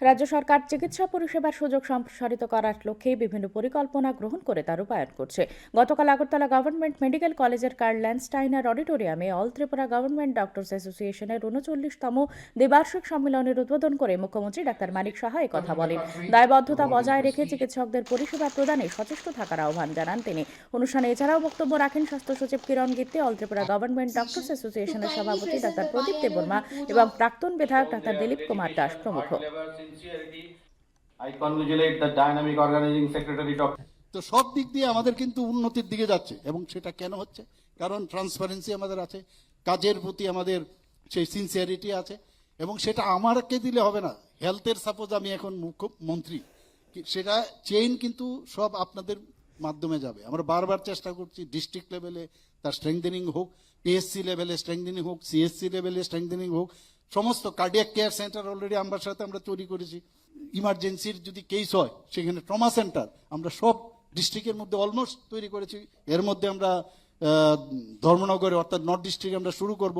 রাজ্য সরকার চিকিৎসা পরিষেবার সুযোগ সম্প্রসারিত করার লক্ষ্যে বিভিন্ন পরিকল্পনা গ্রহণ করে তা রূপায়ণ করছে। গতকাল আগরতলা গভর্নমেন্ট মেডিকেল কলেজের কার্ল ল্যান্ডস্টাইনার অডিটোরিয়ামে অল ত্রিপুরা গভর্নমেন্ট ডক্টরস অ্যাসোসিয়েশনের উনচল্লিশতম দ্বিবার্ষিক সম্মেলনের উদ্বোধন করে মুখ্যমন্ত্রী ডাক্তার মানিক সাহা কথা বলেন। দায়বদ্ধতা বজায় রেখে চিকিৎসকদের পরিষেবা প্রদানে সচেষ্ট থাকার আহ্বান জানান তিনি। অনুষ্ঠানে এছাড়াও বক্তব্য রাখেন স্বাস্থ্য সচিব কিরণ গীতে অল ত্রিপুরা গভর্নমেন্ট ডক্টরস অ্যাসোসিয়েশনের সভাপতি ডাক্তার প্রদীপ দেববর্মা এবং প্রাক্তন বিধায়ক ডাক্তার দিলীপ কুমার দাস প্রমুখ। তো সব দিক দিয়ে আমাদের কিন্তু উন্নতির দিকে যাচ্ছে এবং সেটা কেন হচ্ছে? কারণ ট্রান্সপারেন্সি আমাদের আছে, কাজের প্রতি আমাদের সেই সিনসিয়ারিটি আছে এবং সেটা আমারকে দিলে হবে না। হেলথের সাপোজ আমি এখন মুখ্যমন্ত্রী সেটা চেইন কিন্তু সব আপনাদের মাধ্যমে যাবে। আমরা বারবার চেষ্টা করছি ডিস্ট্রিক্ট লেভেলে তার স্ট্রেংথেনিং হোক পিএসসি লেভেলে স্ট্রেংথেনিং হোক সিএসসি লেভেলে স্ট্রেংথেনিং হোক, সমস্ত কার্ডিয়াক কেয়ার সেন্টার অলরেডি আমার সাথে আমরা তৈরি করেছি। ইমার্জেন্সির যদি কেস হয়, সেখানে ট্রমা সেন্টার আমরা সব ডিস্ট্রিক্টের মধ্যে অলমোস্ট তৈরি করেছি। এর মধ্যে আমরা ধর্মনগরে অর্থাৎ নর্থ ডিস্ট্রিক্ট আমরা শুরু করব।